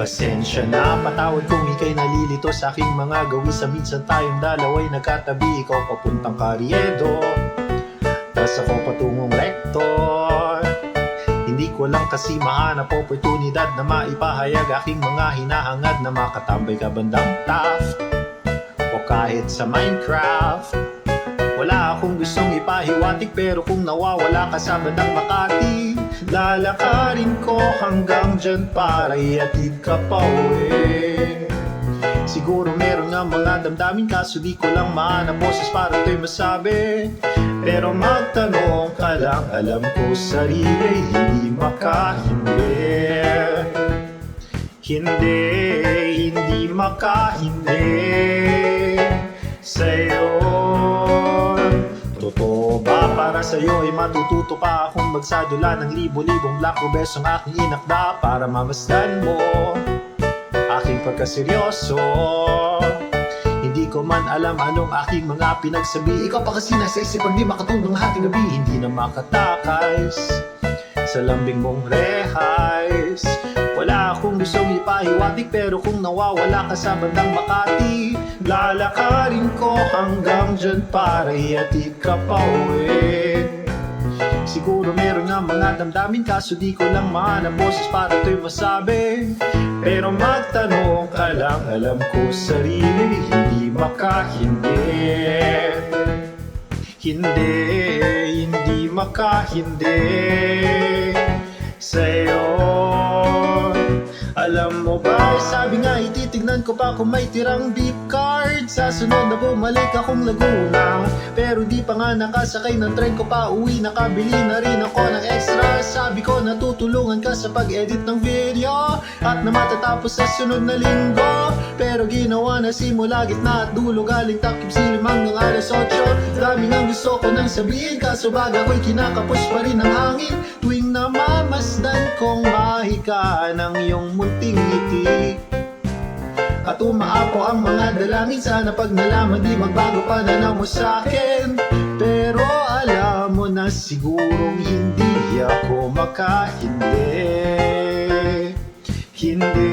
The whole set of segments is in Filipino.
Pasensya na, patawad kung ikay nalilito sa aking mga gawi Sa minsan tayong dalaway nagkatabi. Ikaw papuntang karyedo Tas ako patungong rektor. Hindi ko lang kasi mahanap oportunidad Na maipahayag aking mga hinahangad Na makatambay ka bandang Taft O kahit sa Minecraft wala akong gustong ipahiwatig pero kung nawawala ka sa bandang Makati Lalakarin ko hanggang dyan para iatid ka pa uwi Siguro meron nga mga damdamin kaso di ko lang mahanap boses para to'y masabi. Pero magtanong ka lang alam ko sarili hindi makahindi Hindi, hindi makahindi para sa'yo ay matututo pa akong magsadula ng libo-libong black rubes ang aking inakda para mamasdan mo. Aking pagkaseryoso Hindi ko man alam anong aking mga pinagsabi. Ikaw pa kasi nasa isip pag di makatulong hating gabi. Hindi na makatakas sa lambing mong rehas Wala akong gustong ipahiwatig pero kung nawawala ka sa bandang Makati Lalakarin ko hanggang dyan para iatid ka pa uwi. Siguro meron nga mga damdamin kaso di ko lang mahanap boses para to'y masabi. Pero magtanong ka lang alam ko sarili hindi makahindi. Hindi, hindi makahindi. Sa'yo nga ititignan ko pa kung may tirang beep card. Sa sunod na bumalik akong Laguna. Pero di pa nga nakasakay. Ng tren ko pa uwi Nakabili na rin ako ng extra. Sabi ko natutulungan ka sa pag-edit ng video. At na matatapos sa sunod na linggo. Pero ginawa na simula gitna at dulo. Galing takip silim hanggang alas 8 Dami nga gusto ko nang sabihin. Kaso baga ko'y kinakapos pa rin ng hangin. Tuwing namamasdan kong mahika ng iyong munting ngiti at umaapo ang mga dalangin Sana pag nalaman di magbago pananaw mo sa akin. Pero alam mo na sigurong hindi ako makahindi Hindi,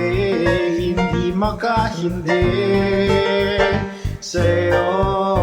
hindi makahindi Sa'yo